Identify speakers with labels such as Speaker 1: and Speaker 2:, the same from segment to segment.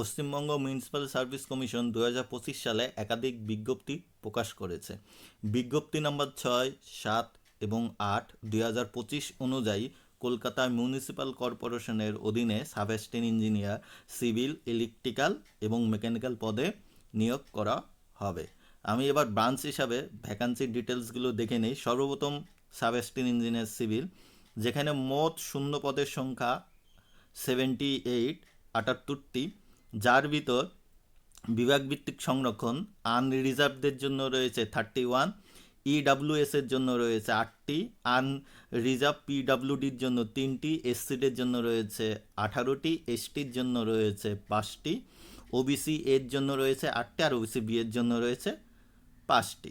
Speaker 1: Paschimbanga municipal service commission দু হাজার পঁচিশ সালে একাধিক বিজ্ঞপ্তি প্রকাশ করেছে। বিজ্ঞপ্তি নম্বর ছয়, সাত এবং আট দুই অনুযায়ী কলকাতা মিউনিসিপ্যাল কর্পোরেশনের অধীনে sub assistant engineer, civil, electrical এবং মেকানিক্যাল পদে নিয়োগ করা হবে। আমি এবার ব্রাঞ্চ হিসাবে ভ্যাকান্সির ডিটেলসগুলো দেখে নিই। সর্বপ্রথম সাব অ্যাসিস্ট্যান্ট ইঞ্জিনিয়ার, সিভিল, যেখানে মোট শূন্য পদের সংখ্যা সেভেন্টি এইট আটাত্তরটি। যার ভিতর বিভাগভিত্তিক সংরক্ষণ আনরিজার্ভদের জন্য রয়েছে থার্টি ওয়ান ইডাব্লিউএস এর জন্য রয়েছে আটটি আন রিজার্ভ পিডাব্লিউডির জন্য তিনটি এসসিডের জন্য রয়েছে আঠারোটি এসটির জন্য রয়েছে পাঁচটি ওবিসি এর জন্য রয়েছে আটটি আর ওবিসি বি এর জন্য রয়েছে পাঁচটি।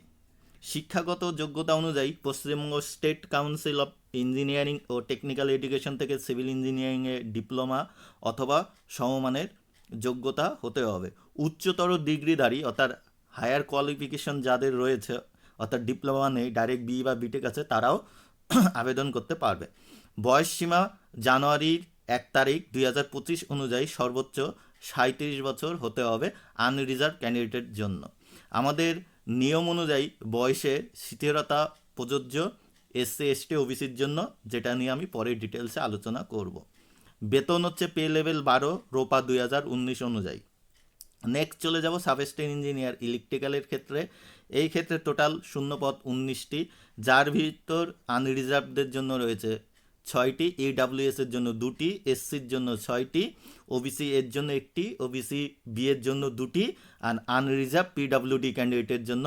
Speaker 1: শিক্ষাগত যোগ্যতা অনুযায়ী Paschimbanga state council of engineering O technical education থেকে সিভিল ইঞ্জিনিয়ারিংয়ে ডিপ্লোমা অথবা সমমানের যোগ্যতা হতে হবে। উচ্চতর ডিগ্রিধারী অর্থাৎ হায়ার কোয়ালিফিকেশন যাদের রয়েছে, অর্থাৎ ডিপ্লোমা নেই, ডাইরেক্ট বি বা বিটেক আছে, তারাও আবেদন করতে পারবে। বয়স সীমা জানুয়ারির এক তারিখ দুই হাজার পঁচিশ অনুযায়ী সর্বোচ্চ সাঁত্রিশ বছর হতে হবে আনরিজার্ভ ক্যান্ডিডেটের জন্য। আমাদের নিয়ম অনুযায়ী বয়সে শিথিলতা প্রযোজ্য এসসি এসটি ওবিসির জন্য, যেটা নিয়ে আমি পরে ডিটেলসে আলোচনা করব। বেতন হচ্ছে পে লেভেল বারো, রোপা দুই হাজার উনিশ অনুযায়ী। নেক্সট চলে যাব সাবস্টেন ইঞ্জিনিয়ার ইলেকট্রিক্যালের ক্ষেত্রে। এই ক্ষেত্রে টোটাল শূন্যপদ উনিশটি, যার ভিতর আনরিজার্ভদের জন্য রয়েছে ছয়টি এডাব্লিউএস এর জন্য দুটি এসসির জন্য ছয়টি ওবিসি এর জন্য একটি ওবিসি বি এর জন্য দুটি, আর আনরিজার্ভ পিডাব্লিউডি ক্যান্ডিডেটের জন্য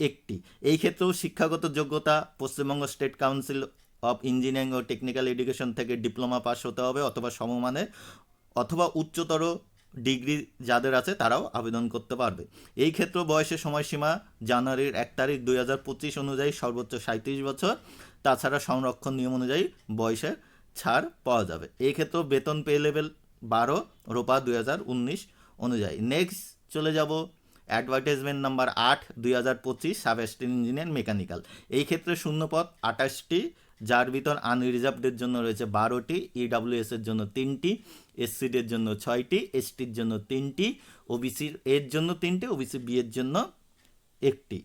Speaker 1: একটি। এই ক্ষেত্রেও শিক্ষাগত যোগ্যতা Paschimbanga state council of engineering O technical education থেকে ডিপ্লোমা পাস হতে হবে অথবা সমমানের অথবা উচ্চতর ডিগ্রি যাদের আছে তারাও আবেদন করতে পারবে। এই ক্ষেত্রে বয়সের সময়সীমা জানুয়ারির এক তারিখ দুই হাজার পঁচিশ অনুযায়ী সর্বোচ্চ সাঁত্রিশ বছর, তাছাড়া সংরক্ষণ নিয়ম অনুযায়ী বয়সের ছাড় পাওয়া যাবে। এই ক্ষেত্রেও বেতন পে লেভেল বারো, রোপা দুই হাজার উনিশ অনুযায়ী। নেক্সট চলে যাব, অ্যাডভার্টাইজমেন্ট নাম্বার আট, দুই হাজার পঁচিশ, সাব ইঞ্জিনিয়ার মেকানিক্যাল। এই ক্ষেত্রে শূন্যপদ আঠাশটি যার ভিতর আনরিজার্ভদের জন্য রয়েছে বারোটি ইডাব্লিউএস এর জন্য তিনটি এসসিডের জন্য ছয়টি এসটির জন্য তিনটি ওবিসির এর জন্য তিনটি ওবিসি বি এর জন্য একটি।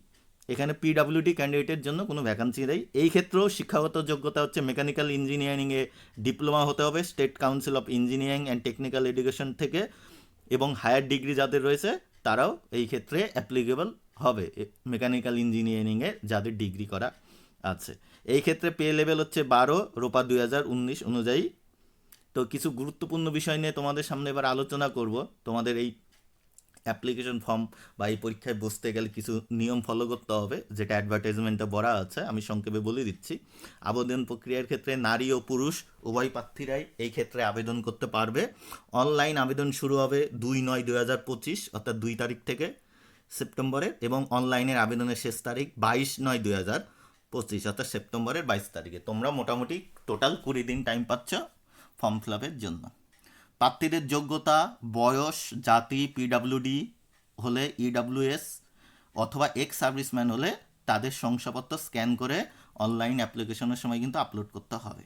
Speaker 1: এখানে পিডাব্লিউডি ক্যান্ডিডেটের জন্য কোনো ভ্যাকান্সি নেই। এই ক্ষেত্রেও শিক্ষাগত যোগ্যতা হচ্ছে মেকানিক্যাল ইঞ্জিনিয়ারিংয়ে ডিপ্লোমা হতে হবে state council of engineering and technical education থেকে, এবং হায়ার ডিগ্রি যাদের রয়েছে, তারাও এই ক্ষেত্রে অ্যাপ্লিকেবল হবে মেকানিক্যাল ইঞ্জিনিয়ারিংয়ে যাদের ডিগ্রি করা আছে। এই ক্ষেত্রে পে লেভেল হচ্ছে বারো, রোপা দুই হাজার উনিশ অনুযায়ী। তো কিছু গুরুত্বপূর্ণ বিষয় নিয়ে তোমাদের সামনে এবার আলোচনা করব। তোমাদের এই অ্যাপ্লিকেশন ফর্ম বা এই পরীক্ষায় বসতে গেলে কিছু নিয়ম ফলো করতে হবে, যেটা অ্যাডভার্টাইজমেন্টে বলা আছে, আমি সংক্ষেপে বলে দিচ্ছি। আবেদন প্রক্রিয়ার ক্ষেত্রে নারী ও পুরুষ, উভয় প্রার্থীরাই এই ক্ষেত্রে আবেদন করতে পারবে। অনলাইন আবেদন শুরু হবে দুই নয় দুই হাজার পঁচিশ, অর্থাৎ দুই তারিখ থেকে সেপ্টেম্বরে, এবং অনলাইনের আবেদনের শেষ তারিখ বাইশ নয় দুই হাজার। পঁচিশ অর্থাৎ সেপ্টেম্বরের বাইশ তারিখে। তোমরা মোটামুটি টোটাল কুড়ি দিন টাইম পাচ্ছ ফর্ম ফিল আপের জন্য। প্রার্থীদের যোগ্যতা, বয়স, জাতি পিডাব্লিউডি হলে ইডাব্লিউএস অথবা এক্স সার্ভিসম্যান হলে তাদের শংসাপত্র স্ক্যান করে অনলাইন অ্যাপ্লিকেশনের সময় কিন্তু আপলোড করতে হবে।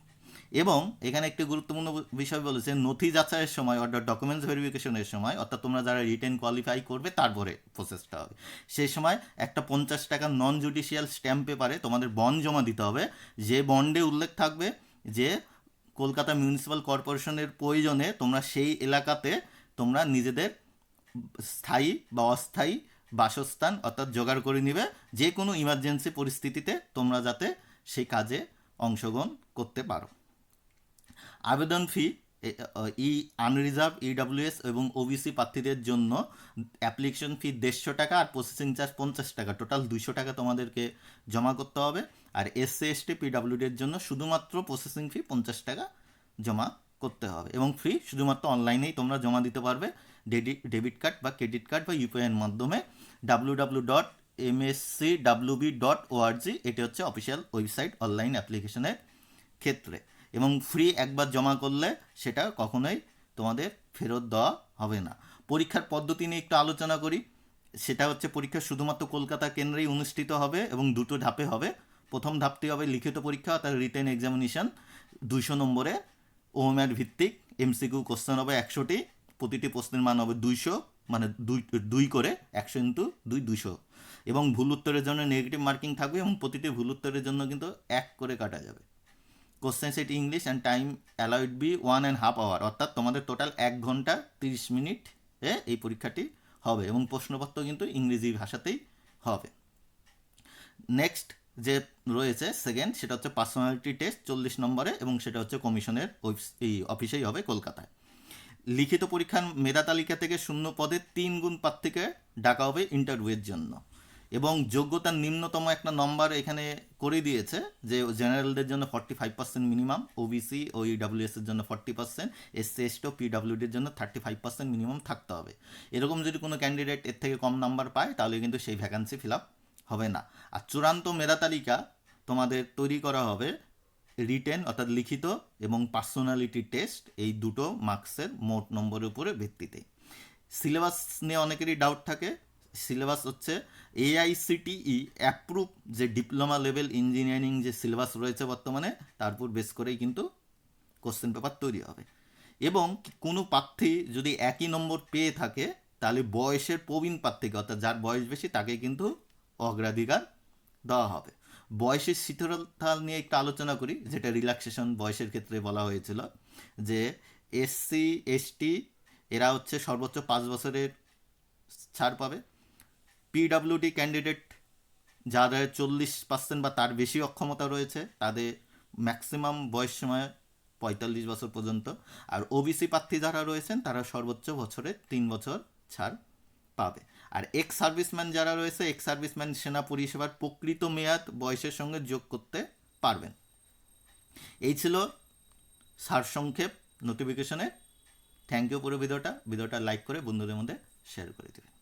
Speaker 1: এবং এখানে একটি গুরুত্বপূর্ণ বিষয় বলেছে, নথি যাচাইয়ের সময় অর্থাৎ ডকুমেন্টস ভেরিফিকেশনের সময়, অর্থাৎ তোমরা যারা রিটেন কোয়ালিফাই করবে তারপরে প্রসেসটা হবে। সেই সময় একটা পঞ্চাশ টাকা নন জুডিশিয়াল স্ট্যাম্প পেপারে তোমাদের বন্ড জমা দিতে হবে। যে বন্ডে উল্লেখ থাকবে যে কলকাতা মিউনিসিপ্যাল কর্পোরেশনের প্রয়োজনে তোমরা সেই এলাকাতে তোমরা নিজেদের স্থায়ী বা অস্থায়ী বাসস্থান অর্থাৎ জোগাড় করে নিবে। যে কোনো ইমার্জেন্সি পরিস্থিতিতে তোমরা যাতে সেই কাজে অংশগ্রহণ করতে পারো। আবেদন ফি ই আনরিজার্ভ ইডাব্লিউএস এবং ওবিসি প্রার্থীদের জন্য অ্যাপ্লিকেশন ফি দেড়শো টাকা আর প্রসেসিং চার্জ পঞ্চাশ টাকা। টোটাল দুইশো টাকা তোমাদেরকে জমা করতে হবে। আর এস এসসি এসটি পিডাব্লিউডির জন্য শুধুমাত্র প্রসেসিং ফি পঞ্চাশ টাকা জমা করতে হবে। এবং ফি শুধুমাত্র অনলাইনেই তোমরা জমা দিতে পারবে। ডেবিট ডেবিট কার্ড বা ক্রেডিট কার্ড বা ইউপিআইয়ের মাধ্যমে। W W dot M MSC WB dot ORG এটি হচ্ছে অফিসিয়াল ওয়েবসাইট অনলাইন অ্যাপ্লিকেশনের ক্ষেত্রে। এবং ফ্রি একবার জমা করলে সেটা কখনোই তোমাদের ফেরত দেওয়া হবে না। পরীক্ষার পদ্ধতি নিয়ে একটু আলোচনা করি। সেটা হচ্ছে পরীক্ষা শুধুমাত্র কলকাতা কেন্দ্রেই অনুষ্ঠিত হবে এবং দুটো ধাপে হবে। প্রথম ধাপটি হবে লিখিত পরীক্ষা, অর্থাৎ রিটেন এক্সামিনেশন দুইশো নম্বরে ওমের ভিত্তিক এমসিকিউ কোশ্চেন হবে একশোটি, প্রতিটি প্রশ্নের মান হবে দুইশো মানে দুই দুই করে একশো ইন্টু দুই দুশো এবং ভুল উত্তরের জন্য নেগেটিভ মার্কিং থাকবে এবং প্রতিটি ভুল উত্তরের জন্য কিন্তু এক করে কাটা যাবে। Question set English and time allowed be one and half hour অর্থাৎ তোমাদের টোটাল এক ঘণ্টা তিরিশ মিনিট এ এই পরীক্ষাটি হবে এবং প্রশ্নপত্র কিন্তু ইংরেজি ভাষাতেই হবে। নেক্সট যে রয়েছে সেকেন্ড সেটা হচ্ছে পার্সোনালিটি টেস্ট চল্লিশ নম্বরে এবং সেটা হচ্ছে কমিশনের এই অফিসেই হবে কলকাতায়। লিখিত পরীক্ষার মেধা তালিকা থেকে শূন্য পদে তিন গুণ প্রার্থীকে ডাকা হবে ইন্টারভিউয়ের জন্য। এবং যোগ্যতার নিম্নতম একটা নম্বর এখানে করে দিয়েছে যে জেনারেলদের জন্য forty five percent minimum OBC ও ইডাব্লিউএস এর জন্য ফর্টি পার্সেন্ট এসসি এসটি ও পিডাব্লিউডির জন্য থার্টি ফাইভ পার্সেন্ট মিনিমাম থাকতে হবে। এরকম যদি কোনো ক্যান্ডিডেট এর থেকে কম নাম্বার পায়, তাহলে কিন্তু সেই ভ্যাকান্সি ফিল আপ হবে না। আর চূড়ান্ত মেধা তালিকা তোমাদের তৈরি করা হবে রিটেন অর্থাৎ লিখিত এবং পার্সোনালিটি টেস্ট এই দুটো মার্কসের মোট নম্বরের উপরে ভিত্তিতে। সিলেবাস নিয়ে অনেকেরই ডাউট থাকে সিলেবাস হচ্ছে এআইসিটিই অ্যাপ্রুভ যে ডিপ্লোমা লেভেল ইঞ্জিনিয়ারিং যে সিলেবাস রয়েছে বর্তমানে, তার উপর বেস করেই কিন্তু কোশ্চেন পেপার তৈরি হবে। এবং কোনো প্রার্থী যদি একই নম্বর পেয়ে থাকে, তাহলে বয়সের প্রবীণ প্রার্থীকে অর্থাৎ যার বয়স বেশি, তাকে কিন্তু অগ্রাধিকার দেওয়া হবে। বয়সের শিথিলতা নিয়ে একটু আলোচনা করি, যেটা রিল্যাক্সেশন বয়সের ক্ষেত্রে বলা হয়েছিল, যে এসসি এসটি এরা হচ্ছে সর্বোচ্চ পাঁচ বছরের ছাড় পাবে। পিডাব্লিউডি ক্যান্ডিডেট যাদের চল্লিশ পার্সেন্ট বা তার বেশি অক্ষমতা রয়েছে, তাদের ম্যাক্সিমাম বয়স সময় পঁয়তাল্লিশ বছর পর্যন্ত। আর ওবিসি প্রার্থী যারা রয়েছেন, তারা সর্বোচ্চ বছরে তিন বছর ছাড় পাবে। আর এক্স সার্ভিসম্যান যারা রয়েছে এক্স সার্ভিসম্যান সেনা পরিষেবার প্রকৃত মেয়াদ বয়সের সঙ্গে যোগ করতে পারবেন। এই ছিল সারসংক্ষেপ নোটিফিকেশনে থ্যাংক ইউ পুরো ভিডিওটা। ভিডিওটা লাইক করে বন্ধুদের মধ্যে শেয়ার করে দেবেন।